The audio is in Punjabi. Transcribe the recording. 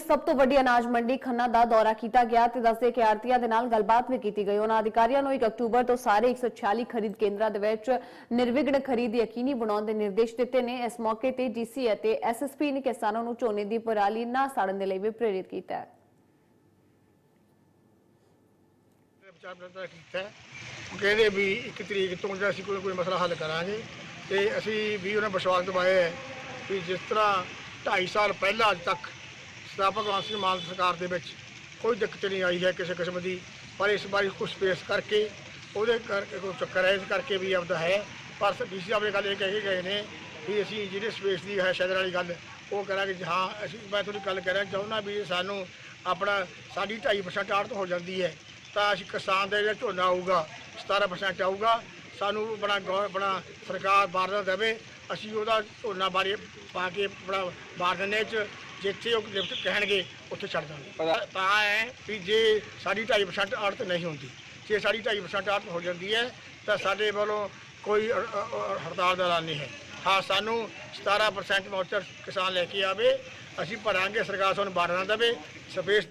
ਸਭ ਤੋਂ ਵੱਡੀ ਅਨਾਜ ਮੰਡੀ ਖੰਨਾ ਦਾ ਦੌਰਾ ਕੀਤਾ ਗਿਆ ਤੇ ਦੱਸਦੇ ਕਿ ਆੜਤੀਆਂ ਦੇ ਨਾਲ ਗੱਲਬਾਤ ਵੀ ਕੀਤੀ ਗਈ। ਉਹਨਾਂ ਅਧਿਕਾਰੀਆਂ ਨੂੰ 1 ਅਕਤੂਬਰ ਤੋਂ ਸਾਰੇ 146 ਖਰੀਦ ਕੇਂਦਰਾਂ ਦੇ ਵਿੱਚ ਨਿਰਵਿਘਨ ਖਰੀਦ ਯਕੀਨੀ ਬਣਾਉਣ ਦੇ ਨਿਰਦੇਸ਼ ਦਿੱਤੇ ਨੇ। ਇਸ ਮੌਕੇ ਤੇ ਡੀਸੀ ਅਤੇ ਐਸਐਸਪੀ ਨੇ ਕਿਸਾਨਾਂ ਨੂੰ ਝੋਨੇ ਦੀ ਪਰਾਲੀ ਨਾ ਸਾੜਨ ਦੇ ਲਈ ਵੀ ਪ੍ਰੇਰਿਤ ਕੀਤਾ ਹੈ। ਵਿਚਾਰ ਵਟਾਂਦਰਾ ਕੀਤਾ ਉਹ ਕਹਿੰਦੇ ਵੀ ਇੱਕ ਤਰੀਕ ਤੋਂ ਜਿਹੜਾ ਅਸੀਂ ਕੋਈ ਕੋਈ ਮਸਲਾ ਹੱਲ ਕਰਾਂਗੇ ਤੇ ਅਸੀਂ ਵੀ ਉਹਨਾਂ ਵਿਸ਼ਵਾਸ ਦਿਵਾਇਆ ਹੈ ਵੀ ਜਿਸ ਤਰ੍ਹਾਂ 2.5 ਸਾਲ ਪਹਿਲਾਂ ਅੱਜ ਤੱਕ ਸਰਦਾਰ ਭਗਵੰਤ ਸਿੰਘ ਮਾਨ ਸਰਕਾਰ ਦੇ ਵਿੱਚ ਕੋਈ ਦਿੱਕਤ ਨਹੀਂ ਆਈ ਹੈ ਕਿਸੇ ਕਿਸਮ ਦੀ, ਪਰ ਇਸ ਵਾਰੀ ਕੁਝ ਸਪੇਸ ਕਰਕੇ, ਉਹਦੇ ਕਰਕੇ ਕੋਈ ਚੱਕਰ ਹੈ, ਇਸ ਕਰਕੇ ਵੀ ਆਪਦਾ ਹੈ। ਪਰ ਡੀਸੀ ਸਾਹਿਬ ਨੇ ਗੱਲ ਇਹ ਕਹਿ ਕੇ ਗਏ ਨੇ ਵੀ ਅਸੀਂ ਜਿਹੜੇ ਸਪੇਸ ਦੀ ਹੈ, ਸ਼ਹਿਰ ਵਾਲੀ ਗੱਲ, ਉਹ ਕਰਾਂਗੇ। ਹਾਂ, ਅਸੀਂ, ਮੈਂ ਤੁਹਾਡੀ ਗੱਲ ਕਹਿਣਾ ਚਾਹੁੰਦਾ ਵੀ ਸਾਨੂੰ ਆਪਣਾ ਸਾਡੀ 2.5% ਆੜਤ ਹੋ ਜਾਂਦੀ ਹੈ, ਤਾਂ ਅਸੀਂ ਕਿਸਾਨ ਦਾ ਜਿਹੜਾ ਝੋਨਾ ਆਊਗਾ 17% ਆਊਗਾ। ਸਾਨੂੰ ਬਣਾ ਬਣਾ ਸਰਕਾਰ ਬਾਰਦਾ ਦੇਵੇ, ਅਸੀਂ ਉਹਦਾ ਝੋਨਾ ਬਾਰੇ ਪਾ ਕੇ ਆਪਣਾ ਬਾਰਦਨੇ ਚ ਜਿੱਥੇ ਉਹ ਲਿਫਟ ਕਹਿਣਗੇ ਉੱਥੇ ਛੱਡ ਦਾਂਗੇ ਤਾਂ ਹੈ ਵੀ ਜੇ ਸਾਡੀ 2.5% ਆੜਤ ਨਹੀਂ ਹੁੰਦੀ ਜੇ ਸਾਡੀ 2.5% ਆੜਤ ਹੋ ਜਾਂਦੀ ਹੈ ਤਾਂ ਸਾਡੇ ਵੱਲੋਂ ਕੋਈ ਹੜਤਾਲ ਦਾ ਐਲਾਨ ਨਹੀਂ ਹੈ। ਹਾਂ ਸਾਨੂੰ 17% ਮੌਚਰ ਕਿਸਾਨ ਲੈ ਕੇ ਆਵੇ ਅਸੀਂ ਭਰਾਂਗੇ ਸਰਕਾਰ ਸਾਨੂੰ ਬਾਰਨਾ ਦੇਵੇ ਸਪੇਸ